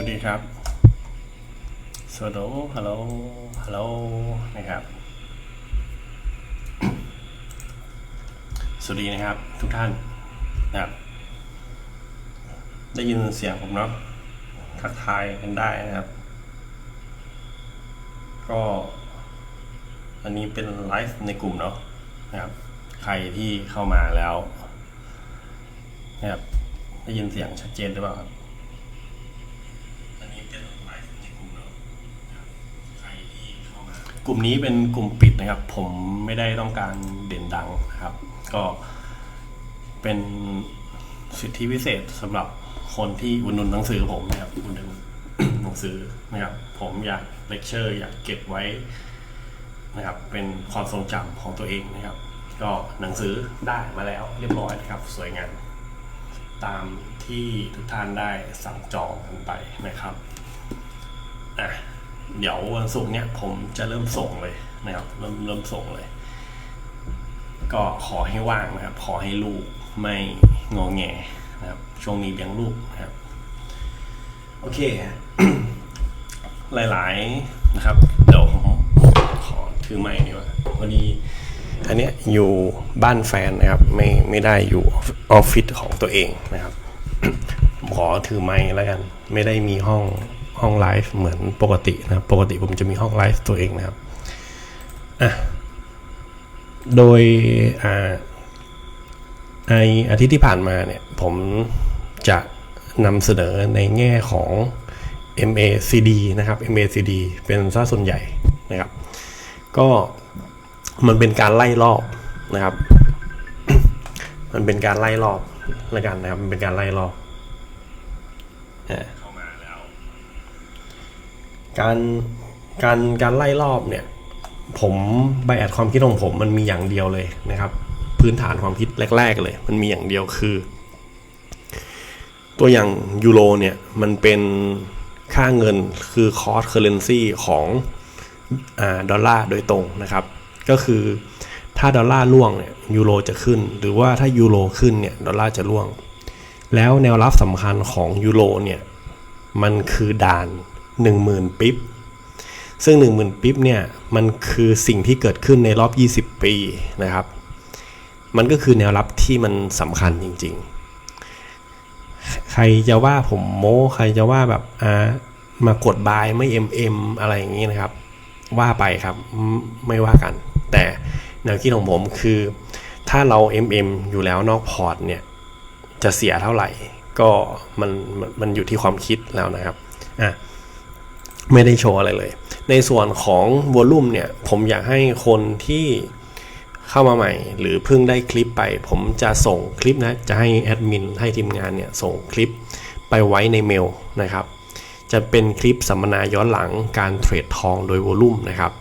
วัสดีครับ สวัสดีฮัลโหล ฮัลโหล นะครับ สวัสดีนะครับ ทุกท่านนะครับ ได้ยินเสียงผมเนาะ ทักทายกันได้นะครับ ก็ อันนี้เป็นไลฟ์ในกลุ่มเนาะ นะครับ ใครที่เข้ามาแล้ว นะครับ ได้ยินเสียงชัดเจนหรือเปล่าครับ อันนี้เป็นไลฟ์ในกลุ่มเนาะนะครับใครที่เข้ามา กลุ่มนี้เป็นกลุ่มปิดนะครับ ผมไม่ได้ต้องการเด่นดังนะครับ ก็เป็นสิทธิพิเศษสำหรับคนที่อุดหนุนหนังสือผมนะครับอุดหนุนหนังสือนะครับ ผมอยากเลคเชอร์ อยากเก็บไว้นะครับ เป็นความทรงจำของตัวเองนะครับ ก็หนังสือได้มาแล้วเรียบร้อยนะครับ สวยงามตามที่ทุกท่านได้สั่งจองกันไปนะครับอะ เดี๋ยววันศุกร์เนี่ยผมจะเริ่มส่งเลยนะครับ เริ่มเริ่มส่งเลย ก็ขอให้ว่างนะครับ ขอให้ลูกไม่งอแงนะครับช่วงนี้เลี้ยงลูกนะครับ โอเค หลายๆนะครับ เดี๋ยวผมขอถือไม้ดีกว่าวันนี้อันเนี้ยอยู่บ้านแฟนนะครับ ไม่ไม่ได้อยู่ออฟฟิศของตัวเองนะครับขอถือไม้แล้วกัน ไม่ได้มีห้อง ห้องไลฟ์เหมือนปกตินะครับปกติผมจะมีห้องไลฟ์ตัวเองนะครับอะโดยอ่าในอาทิตย์ที่ผ่านมาเนี่ย ผมจะนำเสนอในแง่ของ MACD นะครับ MACD เป็นซะส่วนใหญ่นะครับ ก็มันเป็นการไล่รอบนะครับ มันเป็นการไล่รอบล้วกันนะครับ มันเป็นการไล่รอบเข้า การการการไล่รอบเนี่ย ผมใบอัดความคิดของผมมันมีอย่างเดียวเลยนะครับ พื้นฐานความคิดแรก ๆ เลย มันมีอย่างเดียวคือ ตัวอย่างยูโรเนี่ย มันเป็นค่าเงินคือคอร์สเคอร์เรนซีของอดอลลาร์โดยตรงนะครับ ก็คือถ้าดอลลาร์ล่วงเนี่ยยูโรจะขึ้น หรือว่าถ้ายูโรขึ้นเนี่ยดอลลาร์จะล่วง แล้วแนวรับสำคัญของยูโรเนี่ย มันคือด่าน 10,000ปิ๊บซึ่ง 10,000ปิ๊บเนี่ยมันคือสิ่งที่เกิดขึ้นในรอบ 20 ปีนะครับ มันก็คือแนวรับที่มันสำคัญจริง ๆ ใครจะว่าผมโม้ใครจะว่าแบบอ่ามากดบายไม่ MM อะไรอย่างนี้นะครับ ว่าไปครับไม่ว่ากัน แต่แนวคิดของผมคือถ้าเรา MM อยู่แล้วนอกพอร์ตเนี่ย จะเสียเท่าไหร่ ก็มันมันมันอยู่ที่ความคิดแล้วนะครับ อะ ไม่ได้โชว์อะไรเลย ในส่วนของวอลลุ่มเนี่ย ผมอยากให้คนที่เข้ามาใหม่ หรือเพิ่งได้คลิปไป ผมจะส่งคลิปนะ จะให้แอดมินให้ทีมงานเนี่ย ส่งคลิปไปไว้ในเมลนะครับ จะเป็นคลิปสัมมนาย้อนหลังการเทรดทองโดยวอลุ่มนะครับ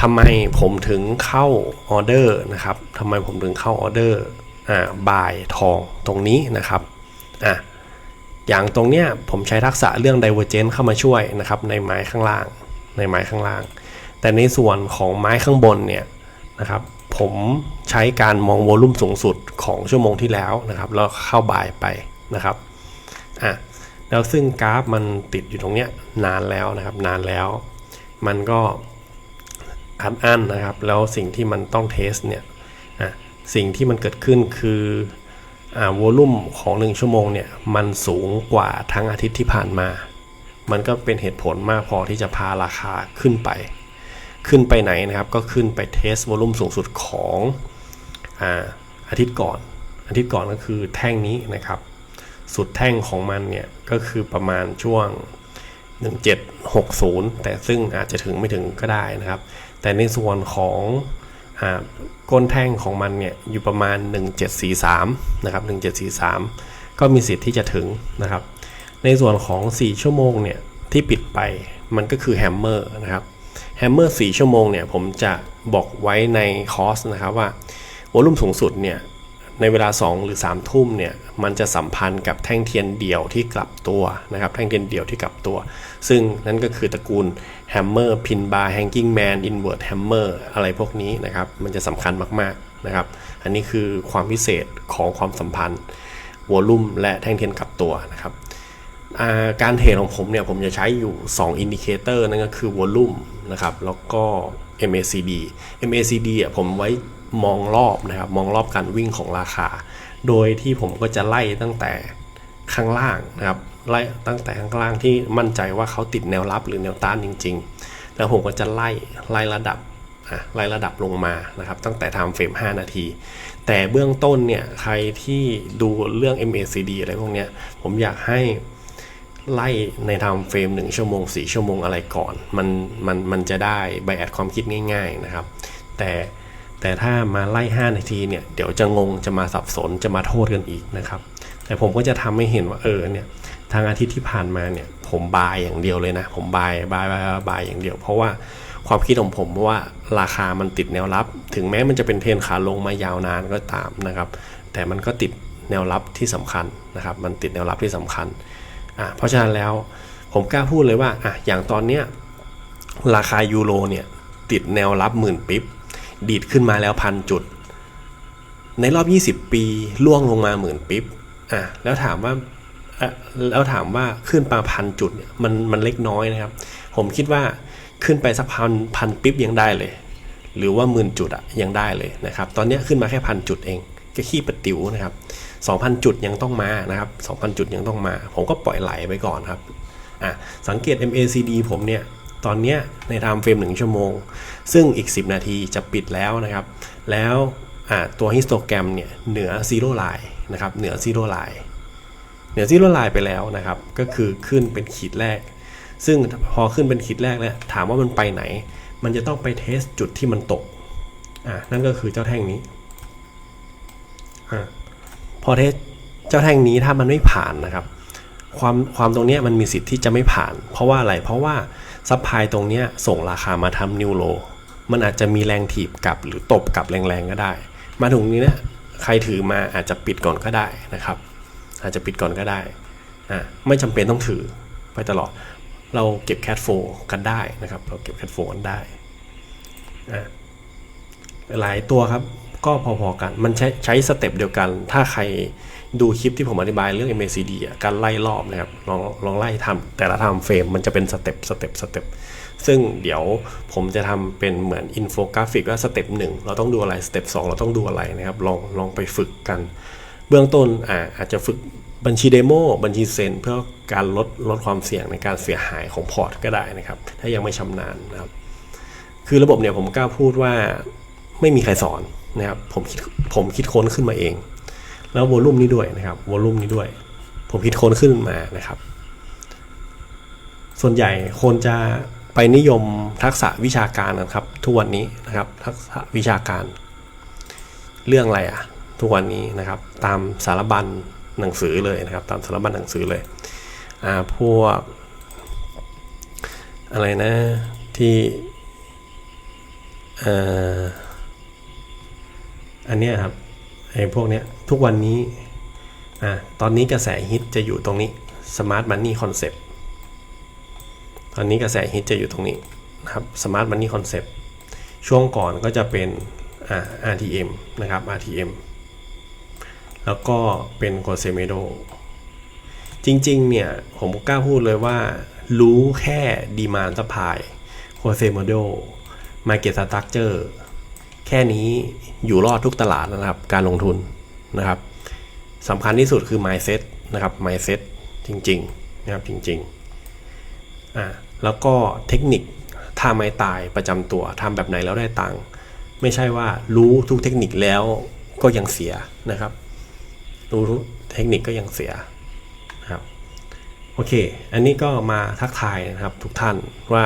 ทำไมผมถึงเข้าออเดอร์นะครับทำไมผมถึงเข้าออเดอร์อ่าบายทองตรงนี้นะครับอะ อย่างตรงเนี้ยผมใช้ทักษะเรื่อง divergence เข้ามาช่วยนะครับในไม้ข้างล่างในไม้ข้างล่าง แต่ในส่วนของไม้ข้างบนเนี่ยนะครับผมใช้การมองวอลุ่มสูงสุดของชั่วโมงที่แล้วนะครับแล้วเข้าบายไปนะครับอะแล้วซึ่งกราฟมันติดอยู่ตรงเนี้ยนานแล้วนะครับ นานแล้ว มันก็อัดอั้นนะครับ แล้วสิ่งที่มันต้องเทสเนี่ยอะสิ่งที่มันเกิดขึ้นคือ วอลุ่มของ 1 ชั่วโมงเนี่ยมันสูงกว่าทั้งอาทิตย์ที่ผ่านมา มันก็เป็นเหตุผลมากพอที่จะพาราคาขึ้นไป ขึ้นไปไหนนะครับก็ขึ้นไปเทสวอลุ่มสูงสุดของอาอาทิตย์ก่อน อาทิตย์ก่อนก็คือแท่งนี้นะครับ สุดแท่งของมันเนี่ยก็คือประมาณช่วง 1760 แต่ซึ่งอาจจะถึงไม่ถึงก็ได้นะครับ แต่ในส่วนของ ก้นแท่งของมันเนี่ยอยู่ประมาณ 1743นะครับ1743 ก็มีสิทธิ์ที่จะถึงนะครับ ในส่วนของ 4 ชั่วโมงเนี่ยที่ปิดไปมันก็คือแฮมเมอร์นะครับแฮมเมอร์4ชั่วโมงเนี่ยผมจะบอกไว้ในคอร์สนะครับว่า วอลุ่มสูงสุดเนี่ย ในเวลา 2 หรือ3ทุ่มเนี่ยมันจะสัมพันธ์กับแท่งเทียนเดี่ยวที่กลับตัวนะครับแท่งเทียนเดี่ยวที่กลับตัว ซึ่งนั่นก็คือตระกูลแฮมเมอร์พินบาร์แฮงกิ้งแมนอินเวอร์ตแฮมเมอร์อะไรพวกนี้นะครับมันจะสำคัญมากๆนะครับอันนี้คือความพิเศษของความสัมพันธ์วอลลุ่มและแท่งเทียนกลับตัวนะครับาการเทรดของผมเนี่ยผมจะใช้อยู่ 2 อินดิเคเตอร์นั่นก็คือวอลลุ่มนะครับแล้วก็ MACD MACD อะผมไว้ มองรอบนะครับ มองรอบการวิ่งของราคา โดยที่ผมก็จะไล่ตั้งแต่ข้างล่างนะครับ ไล่ตั้งแต่ข้างล่างที่มั่นใจว่าเขาติดแนวรับหรือแนวต้านจริง ๆ แล้วผมก็จะไล่ไล่ระดับไล่ระดับลงมานะครับ ตั้งแต่ทม์เฟรม5 นาที แต่เบื้องต้นเนี่ยใครที่ดูเรื่อง MACD อะไรพวกเนี้ยผมอยากให้ไล่ในทม์เฟรมหนึ่งชั่วโมงสี่ชั่วโมงอะไรก่อน มันมันมันจะได้ไบแอดความคิดง่าย ๆนะครับ แต่ แต่ถ้ามาไล่ 5 นาทีเนี่ยเดี๋ยวจะงงจะมาสับสนจะมาโทษกันอีกนะครับ แต่ผมก็จะทำให้เห็นว่าเออเนี่ยทางอาทิตย์ที่ผ่านมาเนี่ยผมบายอย่างเดียวเลยนะ ผมบายบายบายบายบายอย่างเดียว เพราะว่าความคิดของผมว่าราคามันติดแนวรับ ถึงแม้มันจะเป็นเทรนขาลงมายาวนานก็ตามนะครับ แต่มันก็ติดแนวรับที่สำคัญนะครับ มันติดแนวรับที่สำคัญอะเพราะฉะนั้นแล้วผมกล้าพูดเลยว่าอะอย่างตอนเนี้ยราคายูโรเนี่ยติดแนวรับหมื่นปิบ ดีดขึ้นมาแล้วพันจุด ในรอบ 20 ปีล่วงลงมาหมื่นปิบอะแล้วถามว่าแล้วถามว่าขึ้นมาพันจุดเนี่ยมันมันเล็กน้อยนะครับ ผมคิดว่าขึ้นไปสักพันพันปิบยังได้เลย หรือว่าหมื่นจุดอะยังได้เลยนะครับ ตอนนี้ขึ้นมาแค่พันจุดเองก็ขี้ประติ๋วนะครับ 2,000 จุดยังต้องมานะครับ 2,000 จุดยังต้องมา ผมก็ปล่อยไหลไปก่อนครับอะสังเกต MACD ผมเนี่ย ตอนนี้ในไทม์เฟรม1ชั่วโมง ซึ่งอีก 10 นาทีจะปิดแล้วนะครับ แล้วตัวฮิสโตแกรมเนี่ยเหนือซีโร่ไลน์นะครับเหนือซีโร่ไลน์เหนือซีโร่ไลน์ไปแล้วนะครับ ก็คือขึ้นเป็นขีดแรก ซึ่งพอขึ้นเป็นขีดแรกแล้วถามว่ามันไปไหน มันจะต้องไปเทสจุดที่มันตกอะนั่นก็คือเจ้าแท่งนี้อะพอเทสเจ้าแท่งนี้ถ้ามันไม่ผ่านนะครับ ความความตรงนี้มันมีสิทธิ์ที่จะไม่ผ่าน เพราะว่าอะไรเพราะว่า ซัพพลายตรงเนี้ยส่งราคามาทำนิวโล มันอาจจะมีแรงถีบกลับหรือตบกลับแรงๆก็ได้ มาถึงนี้เนี่ยใครถือมาอาจจะปิดก่อนก็ได้นะครับ อาจจะปิดก่อนก็ได้อ่าไม่จำเป็นต้องถือไปตลอด เราเก็บแคทโฟกันได้นะครับ เราเก็บแคทโฟกันได้อ่าหลายตัวครับก็พอๆกัน มันใช้ใช้สเต็ปเดียวกัน ถ้าใคร ดูคลิปที่ผมอธิบายเรื่อง MACD อการไล่รอบนะครับ ลองลองไล่ทำแต่ละทำเฟรมมันจะเป็นสเต็ปสเต็ปสเต็ปซึ่งเดี๋ยวผมจะทำเป็นเหมือนอินโฟกราฟิกว่าสเต็ปหนึ่งเราต้องดูอะไรสเต็ปสองเราต้องดูอะไรนะครับ ลองลองไปฝึกกัน เบื้องต้นอ่าอาจจะฝึกบัญชีเดโมบัญชีเซ็นเพื่อการลดลดความเสี่ยงในการเสียหายของพอร์ตก็ได้นะครับ ถ้ายังไม่ชำนาญนะครับ คือระบบเนี่ยผมกล้าพูดว่าไม่มีใครสอนนะครับผมคิดผมคิดค้นขึ้นมาเอง แล้ววอลลุ่มนี้ด้วยนะครับวอลลุ่มนี้ด้วย ผมคิดค้นขึ้นมานะครับ ส่วนใหญ่คนจะไปนิยมทักษะวิชาการนะครับ ทุกวันนี้นะครับทักษะวิชาการ เรื่องอะไรอะทุกวันนี้นะครับ ตามสารบัญหนังสือเลยนะครับ ตามสารบัญหนังสือเลยอ่าพวก อะไรนะที่เอ่ออันนี้ครับ ไอ้พวกเนี้ยทุกวันนี้อะตอนนี้กระแสฮิตจะอยู่ตรงนี้ Smart Money Concept ตอนนี้กระแสฮิตจะอยู่ตรงนี้นะครับ Smart Money Concept ช่วงก่อนก็จะเป็นอ่า RTM นะครับ RTM แล้วก็เป็น c o s e m e d o จริงๆ เนี่ย ผมกล้าพูดเลยว่า รู้แค่ Demand Supply c o s e m e d o Market Structure แค่นี้อยู่รอดทุกตลาดนะครับ การลงทุนนะครับสำคัญที่สุดคือ mindset นะครับ mindset จริงๆนะครับจริงๆอ่าแล้วก็เทคนิคท่าไม้ตายประจำตัวทำแบบไหนแล้วได้ตังค์ไม่ใช่ว่ารู้ทุกเทคนิคแล้วก็ยังเสียนะครับ รู้ทุกเทคนิคก็ยังเสียนะครับโอเค อันนี้ก็มาทักทายนะครับทุกท่านว่า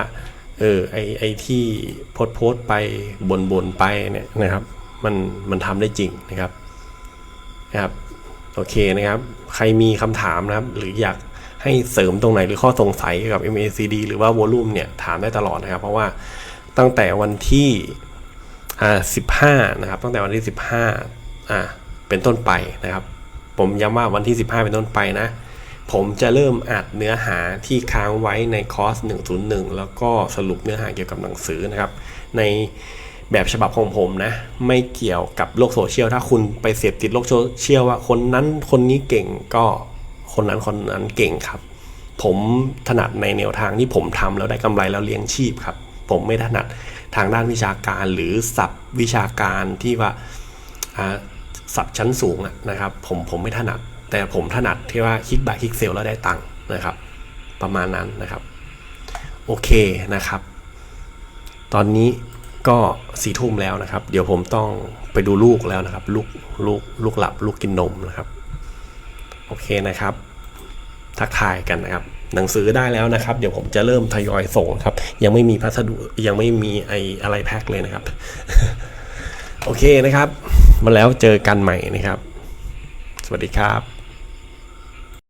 เออไอไอที่โพสต์โพสไปบนบนไปเนี่ยนะครับ มันมันทำได้จริงนะครับนะครับโอเคนะครับ ใครมีคำถามนะครับ หรืออยากให้เสริมตรงไหนหรือข้อสงสัยเกี่ยวกับ MACD หรือว่า Volume เนี่ยถามได้ตลอดนะครับ เพราะว่าตั้งแต่วันที่อ่า15นะครับ ตั้งแต่วันที่15อ่าเป็นต้นไปนะครับ ผมย้ำว่าวันที่15เป็นต้นไปนะ ผมจะเริ่มอัดเนื้อหาที่ค้างไว้ในคอร์ส 101 แล้วก็สรุปเนื้อหาเกี่ยวกับหนังสือนะครับ ในแบบฉบับของผมนะ ไม่เกี่ยวกับโลกโซเชียล ถ้าคุณไปเสพติดโลกโซเชียลว่าคนนั้นคนนี้เก่งก็คนนั้นคนนั้นเก่งครับ ผมถนัดในแนวทางที่ผมทำแล้วได้กำไรแล้วเลี้ยงชีพครับ ผมไม่ถนัดทางด้านวิชาการหรือศัพท์วิชาการที่ว่าศัพท์ชั้นสูงนะครับ ผมผมไม่ถนัด แต่ผมถนัดที่ว่าคลิกบายคลิกเซลแล้วได้ตังค์นะครับ ประมาณนั้นนะครับ โอเคนะครับ ตอนนี้ก็สี่ทุ่มแล้วนะครับ เดี๋ยวผมต้องไปดูลูกแล้วนะครับ ลูกลูกลูกหลับลูกกินนมนะครับ โอเคนะครับ ทักทายกันนะครับ หนังสือได้แล้วนะครับ เดี๋ยวผมจะเริ่มทยอยส่งครับ ยังไม่มีพัสดุยังไม่มีไออะไรแพ็คเลยนะครับ โอเคนะครับ มาแล้วเจอกันใหม่นะครับ สวัสดีครับ